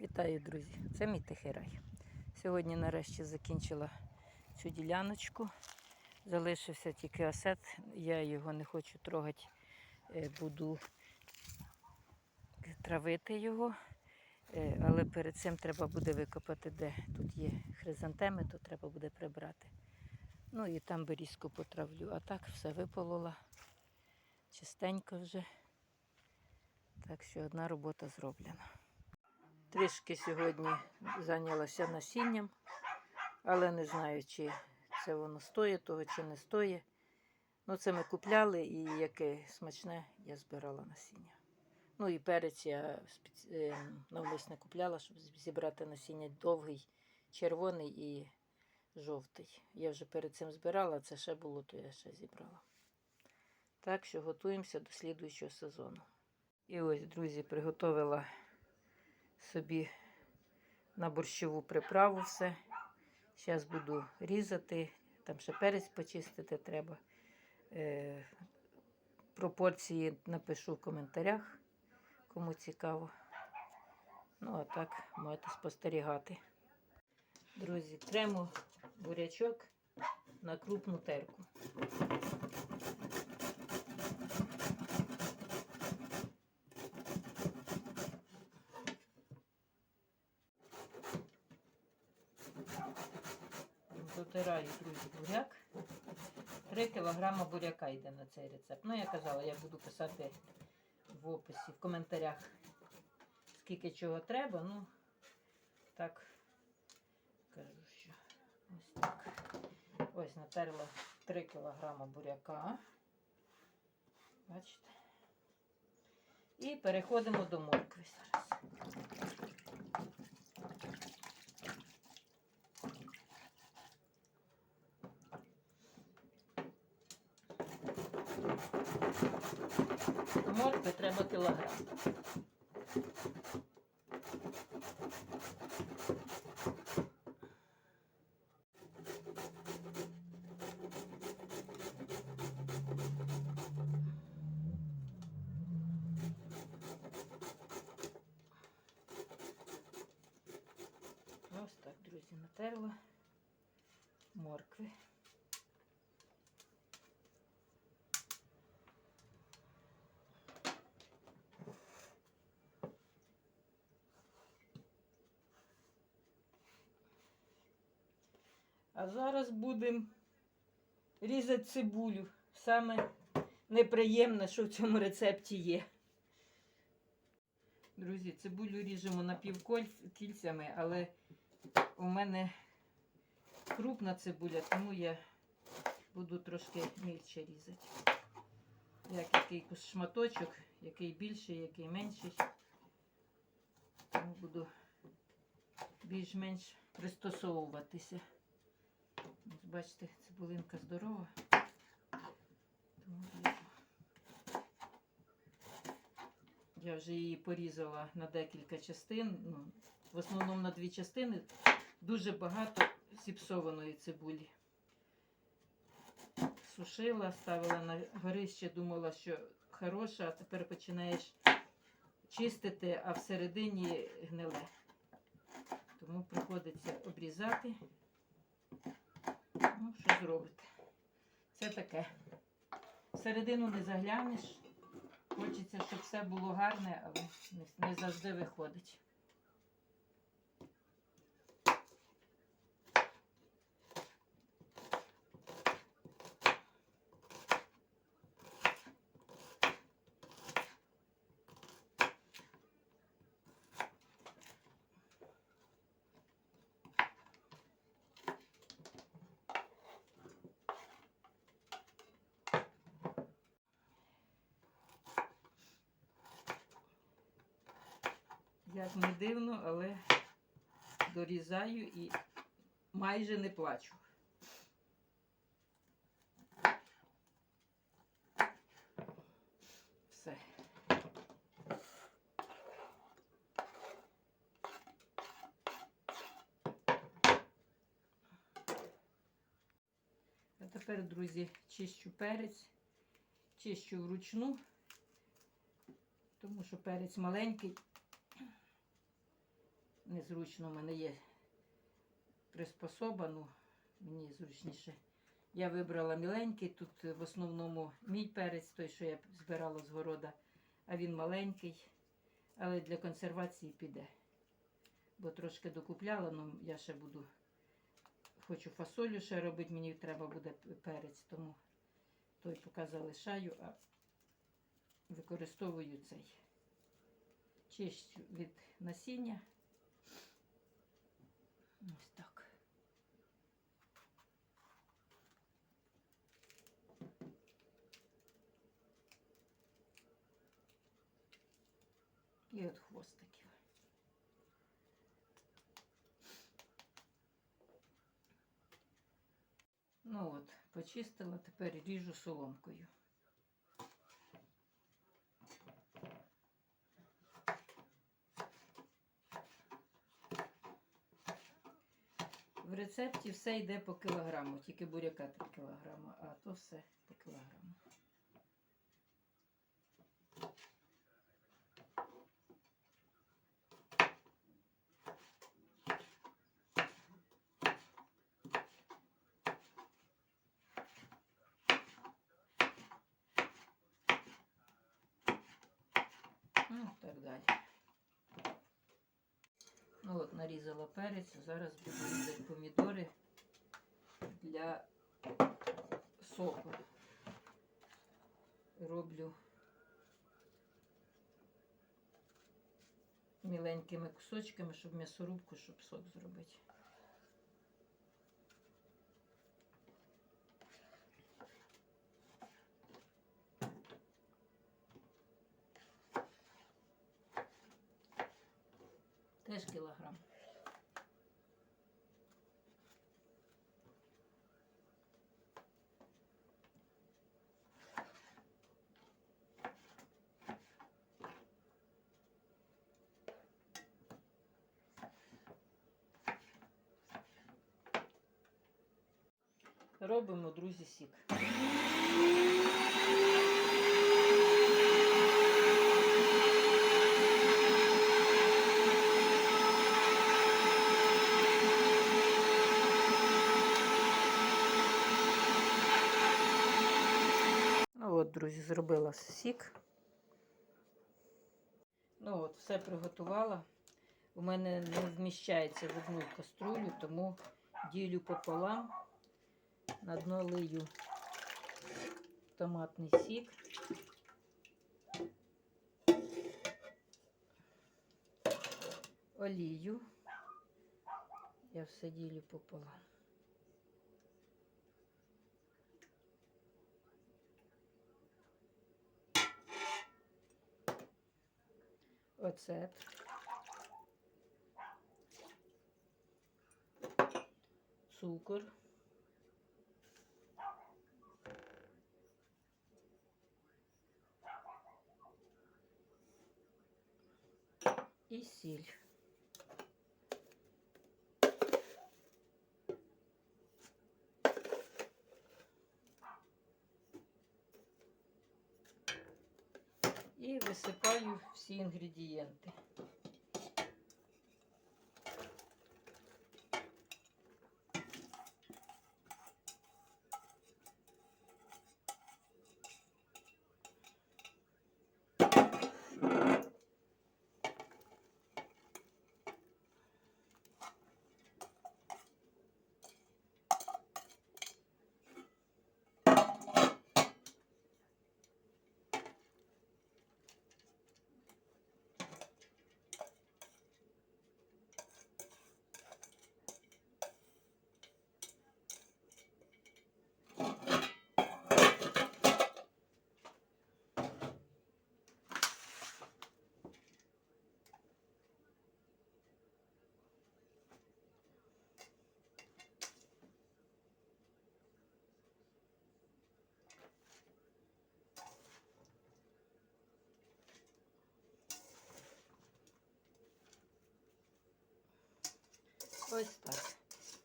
Вітаю, друзі! Це мій тихий рай. Сьогодні нарешті закінчила цю діляночку. Залишився тільки осет. Я його не хочу трогати, Е, буду травити його. Е, Але перед цим треба буде викопати, де тут є хризантеми, то треба буде прибрати. Ну і там берізку потравлю. А так все виполола. Чистенько вже. Так що одна робота зроблена. Трішки сьогодні зайнялася насінням, але не знаю, чи це воно стоїть того, чи не стоїть. Ну, це ми купляли і яке смачне я збирала насіння. Ну і перець я е, купляла, щоб зібрати насіння довгий, червоний і жовтий. Я вже перед цим збирала, це ще було, то я ще зібрала. Так що готуємося до слідуючого сезону. І ось, друзі, приготувала собі на борщову приправу все. Зараз буду різати, там ще перець почистити треба. Е, пропорції напишу в коментарях, кому цікаво. Ну, а так можете спостерігати. Друзі, тремо бурячок на крупну терку. Дотираю, друзі, буряк. 3 кг буряка йде на цей рецепт. Ну, я казала, я буду писати в описі, в коментарях, скільки чого треба. Ну, так, кажу, що ось так. Ось натерла 3 кг буряка. Бачите? І переходимо до моркви зараз. Моркви треба кілограм. Ось так, друзі, натерла моркви. А зараз будемо різати цибулю. Саме неприємне, що в цьому рецепті є. Друзі, цибулю ріжемо напівкільцями, але у мене крупна цибуля, тому я буду трошки мільче різати. Як який шматочок, який більший, який менший. Тому буду більш-менш пристосовуватися. Бачите, цибулинка здорова. Я вже її порізала на декілька частин. Ну, в основному на дві частини. Дуже багато зіпсованої цибулі. Сушила, ставила на горище, думала, що хороша, а тепер починаєш чистити, а всередині гниле. Тому приходиться обрізати. Ну, що зробити? Це таке. Всередину не заглянеш. Хочеться, щоб все було гарне, але не, завжди виходить. Як не дивно, але дорізаю і майже не плачу. Все. А тепер, друзі, чищу перець, чищу вручну, тому що перець маленький. Незручно. У мене є приспособа, ну, мені зручніше. Я вибрала міленький, тут в основному мій перець, той, що я збирала з города, а він маленький, але для консервації піде. Бо трошки докупляла, ну я ще буду, хочу фасолю ще робити, мені треба буде перець, тому той поки залишаю, а використовую цей. Чищу від насіння. Ось так. І от хвостиків. Ну от, почистила, тепер ріжу соломкою. В рецепті все йде по кілограму, тільки буряка 3 кілограма, а то все по кілограму. Ну, так далі. Ну от, нарізала перець, зараз буду помідори для соку. Роблю міленькими кусочками, щоб м'ясорубку, щоб сок зробити. Теж кілограм. Робимо, друзі, сік. Ну от, друзі, зробила сік. Ну от, все приготувала. У мене не вміщається в одну каструлю, тому ділю пополам. На дно лию томатний сік. Олію. Я все ділю пополам. Оцет. Цукор. І сіль. І висипаю всі інгредієнти. Ось так.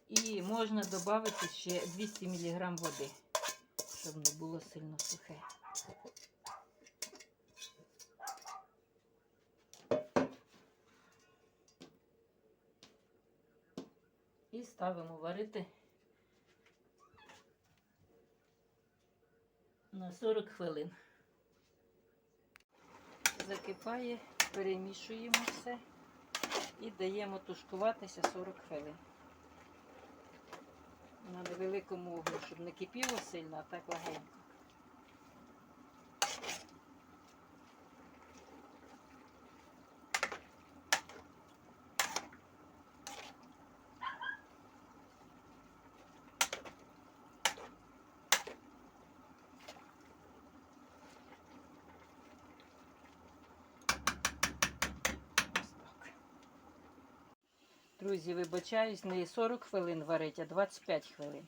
І можна додати ще 200 мг води, щоб не було сильно сухе. І ставимо варити на 40 хвилин. Закипає, перемішуємо все і даємо тушкуватися 40 хвилин. На невеликому вогні, щоб не кипіло сильно, а так легенько. Друзі, вибачаюсь, не 40 хвилин варить, а 25 хвилин.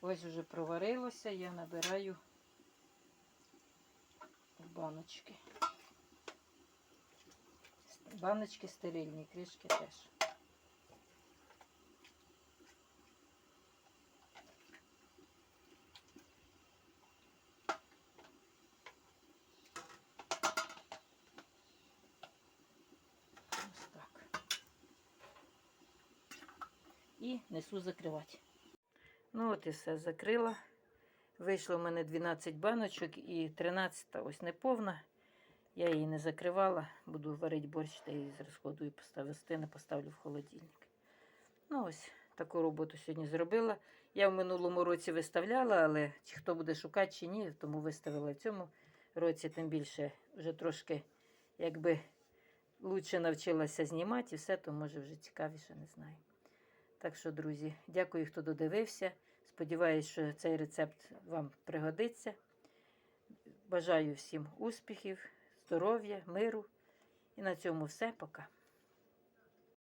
Ось уже проварилося, я набираю баночки. Баночки стерильні, кришки теж. Ось так. І несу закривати. Ну от і все закрила. Вийшло в мене 12 баночок і 13 ось не повна. Я її не закривала, буду варити борщ та її розходую, поставлю стини, поставлю в холодильник. Ну ось таку роботу сьогодні зробила. Я в минулому році виставляла, але чи хто буде шукати чи ні, тому виставила в цьому році, тим більше вже трошки якби лучше навчилася знімати і все, то може вже цікавіше, не знаю. Так що, друзі, дякую, хто додивився. Сподіваюсь, що цей рецепт вам пригодиться. Бажаю всім успіхів, здоров'я, миру. І на цьому все. Пока.